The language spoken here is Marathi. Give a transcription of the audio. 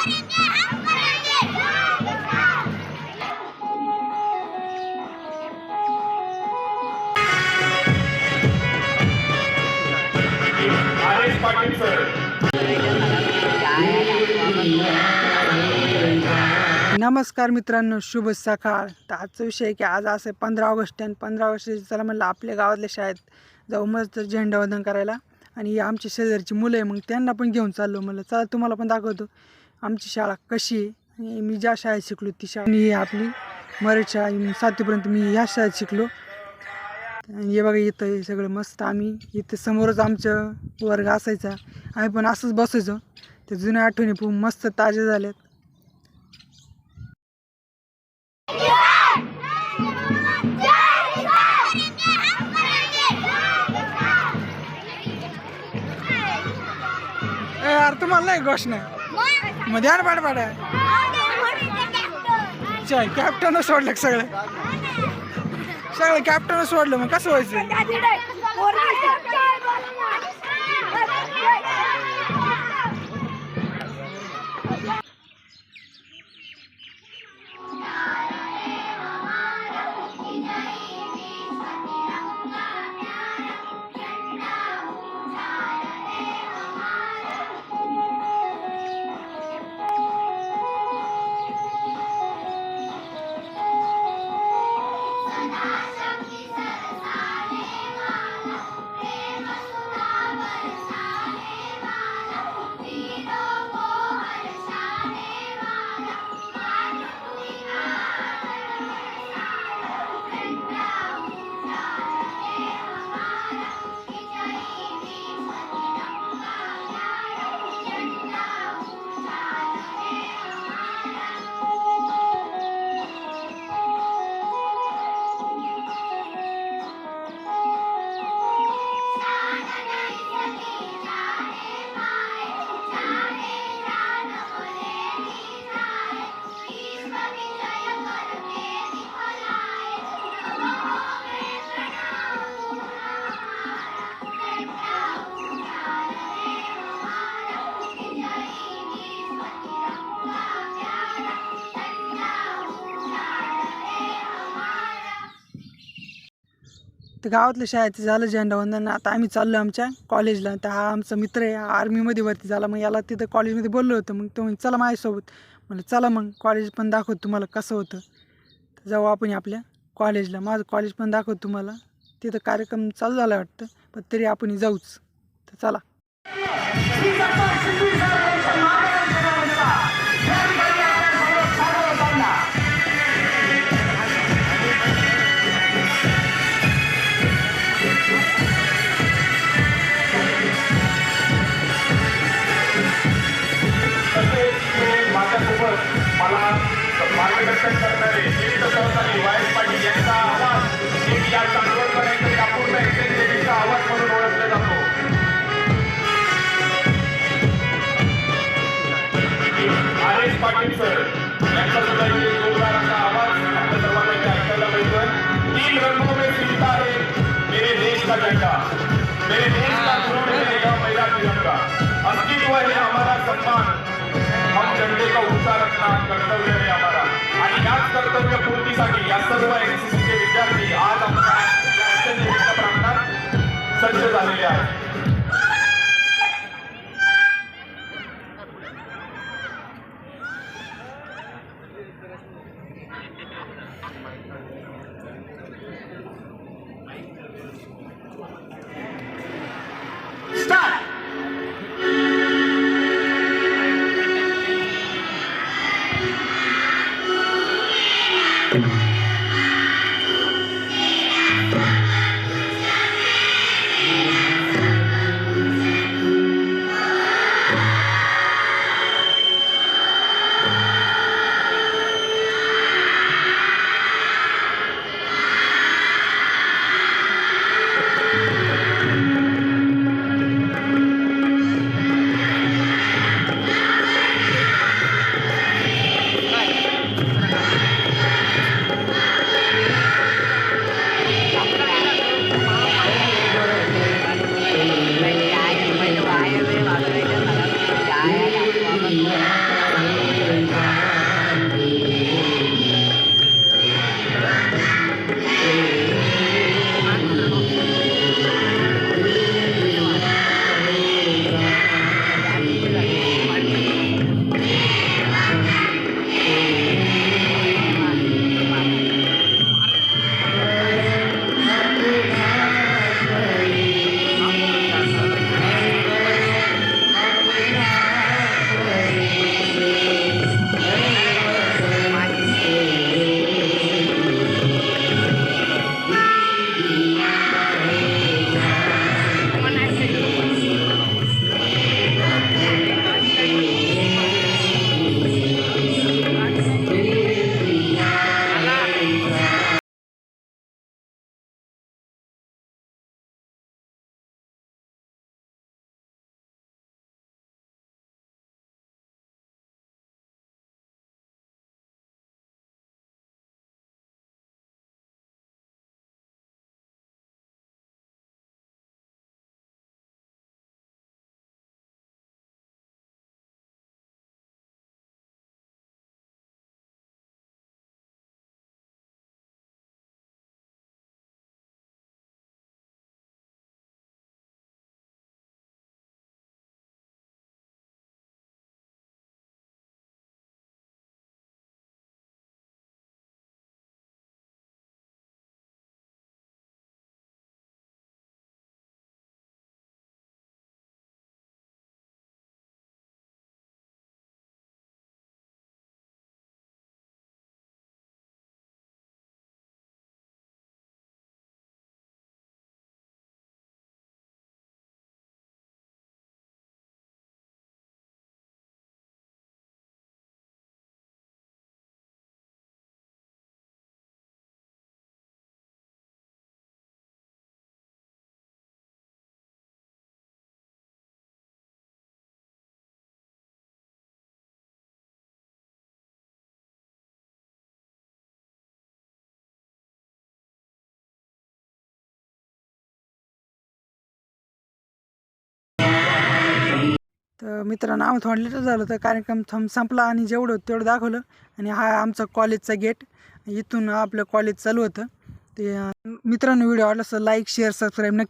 पाटील सर नमस्कार मित्रांनो शुभ सकाळ. तर आजचा विषय आहे की आज असं आहे पंधरा ऑगस्ट आणि पंधरा ऑगस्ट चला म्हणलं आपल्या गावातल्या शाळेत जाऊ मस्त झेंडावंदन करायला. आणि ही आमची शेजारची मुलं आहे मग त्यांना पण घेऊन चाललो म्हणलं. चला तुम्हाला पण दाखवतो. आमची शाळा कशी आहे? आणि मी ज्या शाळेत शिकलो ती शाळा मी ही आपली मराठी शाळा सातवीपर्यंत मी ह्या शाळेत शिकलो. आणि हे बघा इथं हे सगळं मस्त आम्ही. इथं समोरच आमचं वर्ग असायचा. आम्ही पण असंच बसायचो. ते जुन्या आठवणी खूप मस्त ताज्या झाल्यात. यार तुम्हाला नाही घोषणा. नाही मग ध्यान पाड पाड. चल कॅप्टन सोडलं सगळं? सगळं कॅप्टन सोडलं मग कसं व्हायचं? तर गावातल्या शाळेचं झालं झेंडावंदन आता आम्ही चाललो आमच्या कॉलेजला. तर हा आमचा मित्र आहे. आर्मीमध्ये भरती झाला. मग याला तिथं कॉलेजमध्ये बोललो होतं. मग तो म्हणजे चला माझ्यासोबत. म्हणलं चला मग. कॉलेज पण दाखवत तुम्हाला कसं होतं. तर जाऊ आपण आपल्या कॉलेजला. माझं कॉलेज पण दाखवत तुम्हाला. तिथं कार्यक्रम चालू झाला वाटतं. पण तरी आपण जाऊच. तर चला. कर्तव्य पूर्तीसाठी या सर्व एनसीसीचे विद्यार्थी आज आमच्या या प्रांतात सज्ज झालेले आहेत. तर मित्रांनो आम्ही थोडं लेटच झालं तर कार्यक्रम थम संपला आणि जेवढं होतं तेवढं दाखवलं. आणि हा आमचा कॉलेजचा गेट इथून आपलं कॉलेज चालू होतं. ते मित्रांनो व्हिडिओ आवडला असं लाईक शेअर सबस्क्राईब नक्की